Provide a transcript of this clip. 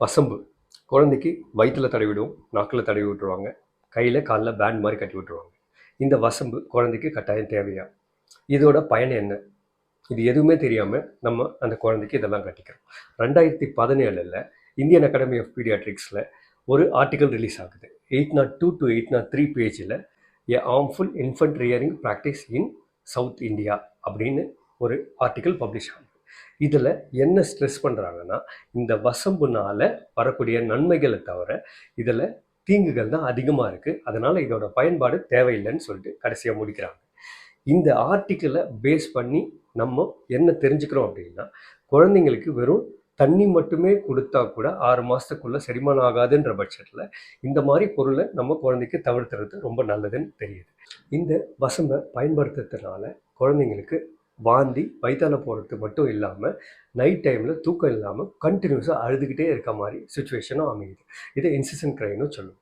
வசம்பு குழந்தைக்கு வயிற்றில் தடவி விடுவோம் நாக்கில் தடவி விட்டுருவாங்க கையில் காலில் பேண்ட் மாதிரி கட்டி விட்டுருவாங்க. இந்த வசம்பு குழந்தைக்கு கட்டாயம் தேவையா? இதோட பயன் என்ன? இது எதுவுமே தெரியாமல் நம்ம அந்த குழந்தைக்கு இதெல்லாம் கட்டிக்கிறோம். ரெண்டாயிரத்தி பதினேழில் இந்தியன் அகாடமி ஆஃப் பீடியாட்ரிக்ஸில் ஒரு ஆர்டிக்கல் ரிலீஸ் ஆகுது. Eight nought two to eight nought three பேஜில் a harmful infant rearing practice in South India அப்படின்னு ஒரு ஆர்டிக்கல் பப்ளிஷ் ஆகும் இதில் என்ன ஸ்ட்ரெஸ் பண்ணுறாங்கன்னா இந்த வசம்புனால் வரக்கூடிய நன்மைகளை தவிர இதில் தீங்குகள் தான் அதிகமாக இருக்குது அதனால் இதோட பயன்பாடு தேவையில்லைன்னு சொல்லிட்டு கடைசியாக முடிக்கிறாங்க. இந்த ஆர்டிக்கிளை பேஸ் பண்ணி நம்ம என்ன தெரிஞ்சுக்கிறோம் அப்படின்னா குழந்தைங்களுக்கு வெறும் தண்ணி மட்டுமே கொடுத்தா கூட ஆறு மாதத்துக்குள்ளே செரிமானம் ஆகாதுன்ற பட்சத்தில் இந்த மாதிரி பொருளை நம்ம குழந்தைக்கு தவிர்த்துறது ரொம்ப நல்லதுன்னு தெரியுது. இந்த வசம்பை பயன்படுத்துறதுனால குழந்தைங்களுக்கு வாந்தி வயிற்றால போகிறது மட்டும் இல்லாமல் நைட் டைமில் தூக்கம் இல்லாமல் கண்டினியூஸாக அழுதுகிட்டே இருக்க மாதிரி சுச்சுவேஷனும் அமையுது. இதை இன்சிசன் க்ரைனும் சொல்லுவோம்.